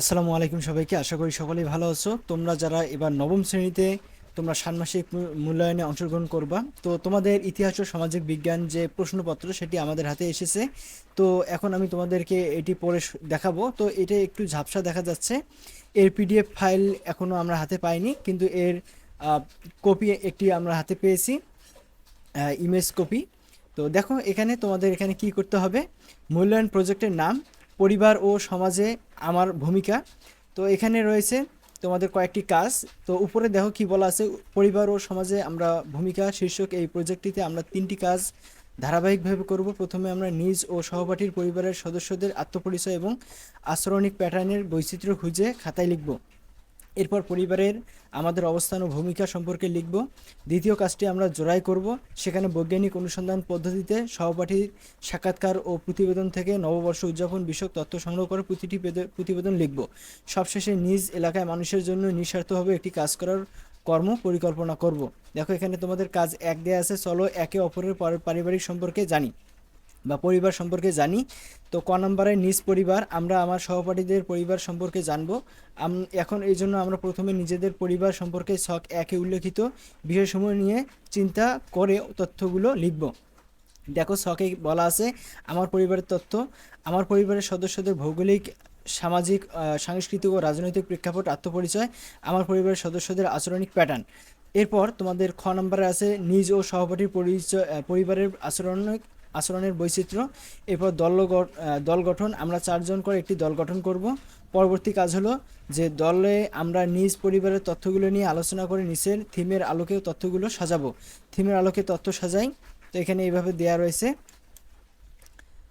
আসসালামু আলাইকুম সবাইকে, আশা করি সকলেই ভালো আছো। তোমরা যারা এবার নবম শ্রেণীতে তোমরা ষান্মাসিক মূল্যায়নে অংশগ্রহণ করবা। তো তোমাদের ইতিহাস ও সামাজিক বিজ্ঞান যে প্রশ্নপত্র, সেটি আমাদের হাতে এসেছে। তো এখন আমি তোমাদেরকে এটি পড়ে দেখাবো। তো এটা একটু ঝাপসা দেখা যাচ্ছে। এর পিডিএফ ফাইল এখনও আমরা হাতে পাইনি, কিন্তু এর কপি একটি আমরা হাতে পেয়েছি ইমেজ কপি। তো দেখো এখানে তোমাদের এখানে কি করতে হবে? মূল্যায়ন প্রজেক্টের নাম পরিবার ও সমাজে আমার ভূমিকা। তো এখানে রয়েছে তোমাদের কয়েকটি কাজ। তো উপরে দেখো কি বলা আছে, পরিবার ও সমাজে আমরা ভূমিকা শীর্ষক এই প্রজেক্টটিতে আমরা তিনটি কাজ ধারাবাহিকভাবে করব। প্রথমে আমরা নিজ ও সহপাঠীর পরিবারের সদস্যদের আত্মপরিচয় এবং আচরণিক প্যাটার্নের বৈচিত্র্য খুঁজে খাতায় লিখব। এরপর পরিবারের আমাদের অবস্থান ও ভূমিকা সম্পর্কে লিখব। দ্বিতীয় কাজটি আমরা জোড়াই করব। সেখানে বৈজ্ঞানিক অনুসন্ধান পদ্ধতিতে সহপাঠীর সাক্ষাৎকার ও প্রতিবেদন থেকে নববর্ষ উদযাপন বিষয়ক তথ্য সংগ্রহ করে প্রতিটি প্রতিবেদন লিখব। সবশেষে নিজ এলাকায় মানুষের জন্য নিঃস্বার্থভাবে একটি কাজ করার কর্ম পরিকল্পনা করব। দেখো এখানে তোমাদের কাজ এক দেয়া আছে, চলো একে অপরের পারিবারিক সম্পর্কে জানি। বা পরিবার সম্পর্কে জানি। তো ক নম্বরে, নিজ পরিবার, আমরা আমার সহপাঠীদের পরিবার সম্পর্কে জানব। এখন এই জন্য আমরা প্রথমে নিজেদের পরিবার সম্পর্কে ছক একে উল্লেখিত বিষয়সমূহ নিয়ে চিন্তা করে তথ্যগুলো লিখব। দেখো, ছকে বলা আছে, আমার পরিবারের তথ্য, আমার পরিবারের সদস্যদের ভৌগোলিক, সামাজিক সাংস্কৃতিক ও রাজনৈতিক প্রেক্ষাপট, আত্মপরিচয়, আমার পরিবারের সদস্যদের আচরণিক প্যাটার্ন এরপর তোমাদের খ নম্বরে আছে, নিজ ও সহপাঠীর পরিচয় পরিবারের আচরণ আচরণের বৈচিত্র্য। এরপর দল দল গঠন, আমরা চারজন করে একটি দল গঠন করব। পরবর্তী কাজ হলো যে দলে আমরা নিজ পরিবারের তথ্যগুলো নিয়ে আলোচনা করে নিচের থিমের আলোকে তথ্যগুলো সাজাবো। থিমের আলোকে তথ্য সাজাই। তো এখানে এইভাবে দেয়া রয়েছে।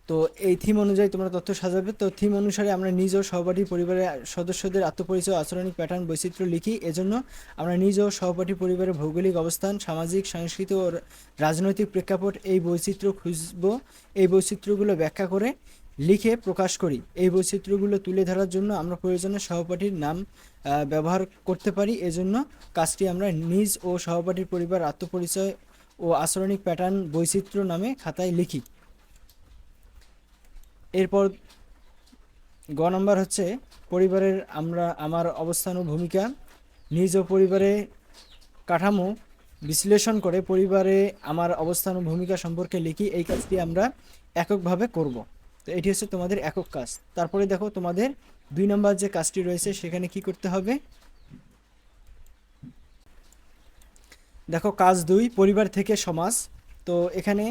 তো এই থিম অনুযায়ী তোমরা তথ্য সাজাবে। তো থিম অনুসারে আমরা নিজ ও সহপাঠী পরিবারের সদস্যদের আত্মপরিচয় আচরণিক প্যাটার্ন বৈচিত্র্য লিখি। এজন্য আমরা নিজ ও সহপাঠী পরিবারের ভৌগোলিক অবস্থান, সামাজিক, সাংস্কৃতিক ও রাজনৈতিক প্রেক্ষাপট এই বৈচিত্র্য খুঁজব। এই বৈচিত্র্যগুলো ব্যাখ্যা করে লিখে প্রকাশ করি। এই বৈচিত্র্যগুলো তুলে ধরার জন্য আমরা প্রয়োজনে সহপাঠীর নাম ব্যবহার করতে পারি। এজন্য কাজটি আমরা নিজ ও সহপাঠীর পরিবার আত্মপরিচয় ও আচরণিক প্যাটার্ন বৈচিত্র্য নামে খাতায় লিখি। এরপর গ নম্বর হচ্ছে পরিবারের আমরা, আমার অবস্থান ও ভূমিকা। নিজ পরিবারে কাঠামো বিশ্লেষণ করে পরিবারে আমার অবস্থান ও ভূমিকা সম্পর্কে লিখি, এই কাজটি আমরা এককভাবে করব। তো এটি হচ্ছে তোমাদের একক কাজ। তারপরে দেখো তোমাদের দুই নম্বর যে কাজটি রয়েছে, সেখানে কি করতে হবে? দেখো কাজ দুই, পরিবার থেকে সমাজ। তো এখানে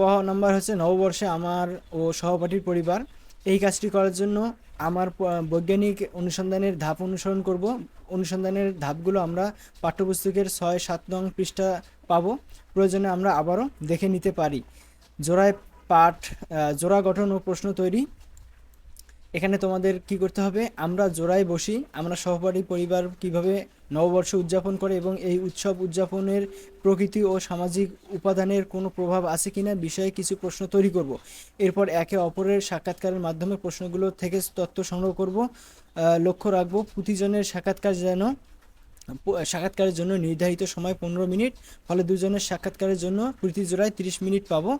ক নাম্বার হচ্ছে নববর্ষে আমার ও সহপাঠীর পরিবার। এই কাজটি করার জন্য আমার বৈজ্ঞানিক অনুসন্ধানের ধাপ অনুসরণ করব। অনুসন্ধানের ধাপগুলো আমরা পাঠ্যপুস্তকের ছয়, সাত নং পৃষ্ঠা পাব। প্রয়োজনে আমরা আবারও দেখে নিতে পারি। জোড়ায় পাঠ জোড়া গঠন ও প্রশ্ন তৈরি। এখানে তোমাদের কি করতে হবে? আমরা জোড়ায় বসি। আমরা সহপাঠী পরিবার কীভাবে নববর্ষ উদযাপন করে এবং এই উৎসব উদযাপনের প্রকৃতি ও সামাজিক উপাদানের কোনো প্রভাব আছে কিনা বিষয়ে কিছু প্রশ্ন তৈরি করব। এরপর একে অপরের সাক্ষাৎকারের মাধ্যমে প্রশ্নগুলো থেকে তথ্য সংগ্রহ করব। লক্ষ্য রাখব, প্রতিজনের সাক্ষাৎকার যেন সাক্ষাৎকারের জন্য নির্ধারিত সময় পনেরো মিনিট, ফলে দুজনের সাক্ষাৎকারের জন্য প্রতি জোড়ায় তিরিশ মিনিট পাবো।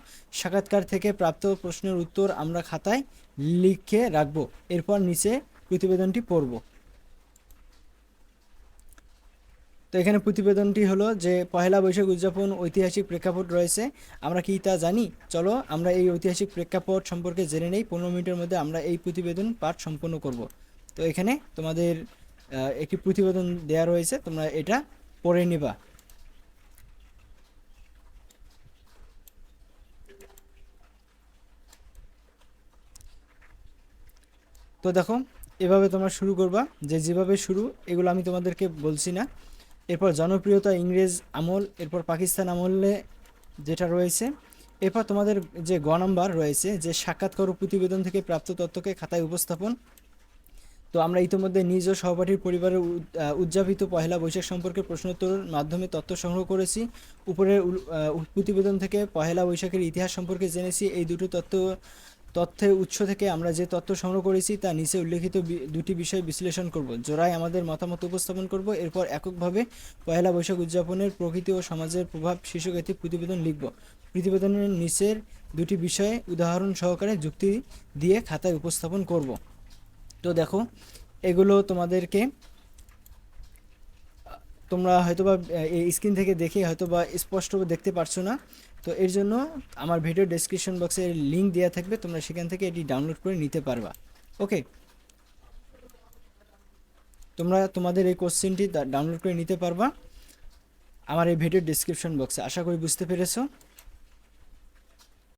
সাক্ষাৎকার থেকে প্রাপ্ত প্রশ্নের উত্তর আমরা খাতায় লিখে রাখব। এরপর নিচে প্রতিবেদনটি পড়ব। তো এখানে প্রতিবেদনটি হলো যে, পহেলা বৈশাখ উদযাপন ঐতিহাসিক প্রেক্ষাপট রয়েছে। আমরা কি তা জানি? চলো আমরা এই ঐতিহাসিক প্রেক্ষাপট সম্পর্কে জেনে নেই। পনেরো মিনিটের মধ্যে আমরা এই প্রতিবেদন পাঠ সম্পন্ন করব। তো এখানে তোমাদের একটি প্রতিবেদন দেয়া রয়েছে, তোমরা এটা পড়ে নিবা। তো দেখো, এভাবে তোমরা শুরু করবা, যে যেভাবে শুরু, এগুলো আমি তোমাদেরকে বলছি না। এরপর জনপ্রিয়তা, ইংরেজ আমল, এরপর পাকিস্তান আমলে যেটা রয়েছে, এরপর তোমাদের যে গ নাম্বার রয়েছে, যে সাক্ষাৎকার প্রতিবেদন থেকে প্রাপ্ত তথ্যকে খাতায় উপস্থাপন তো আমরা ইতিমধ্যে নিজ ও সহপাঠীর পরিবারের উদযাপিত পহেলা বৈশাখ সম্পর্কে প্রশ্নোত্তরের মাধ্যমে তথ্য সংগ্রহ করেছি। উপরের প্রতিবেদন থেকে পহেলা বৈশাখের ইতিহাস সম্পর্কে জেনেছি। এই দুটো তথ্য তথ্যের উৎস থেকে আমরা যে তথ্য সংগ্রহ করেছি, তা নিচে উল্লেখিত দুটি বিষয় বিশ্লেষণ করব। জোড়ায় আমাদের মতামত উপস্থাপন করব। এরপর এককভাবে পহেলা বৈশাখ উদযাপনের প্রকৃতি ও সমাজের প্রভাব শীর্ষক একটি প্রতিবেদন লিখব। প্রতিবেদনের নিচের দুটি বিষয়ে উদাহরণ সহকারে যুক্তি দিয়ে খাতায় উপস্থাপন করব। তো দেখো, এগুলো তোমাদেরকে, তোমরা হয়তোবা এই স্ক্রিন থেকে দেখে হয়তোবা স্পষ্ট দেখতে পারছ না। তো এর জন্য আমার ভিডিও ডেসক্রিপশন বক্সে লিংক দেওয়া থাকবে, তোমরা সেখান থেকে এটি ডাউনলোড করে নিতে পারবা। ওকে তোমরা তোমাদের এই কোশ্চেনটি ডাউনলোড করে নিতে পারবা। আমার এই ভিডিও ডেসক্রিপশন বক্সে আশা করি বুঝতে পেরেছ।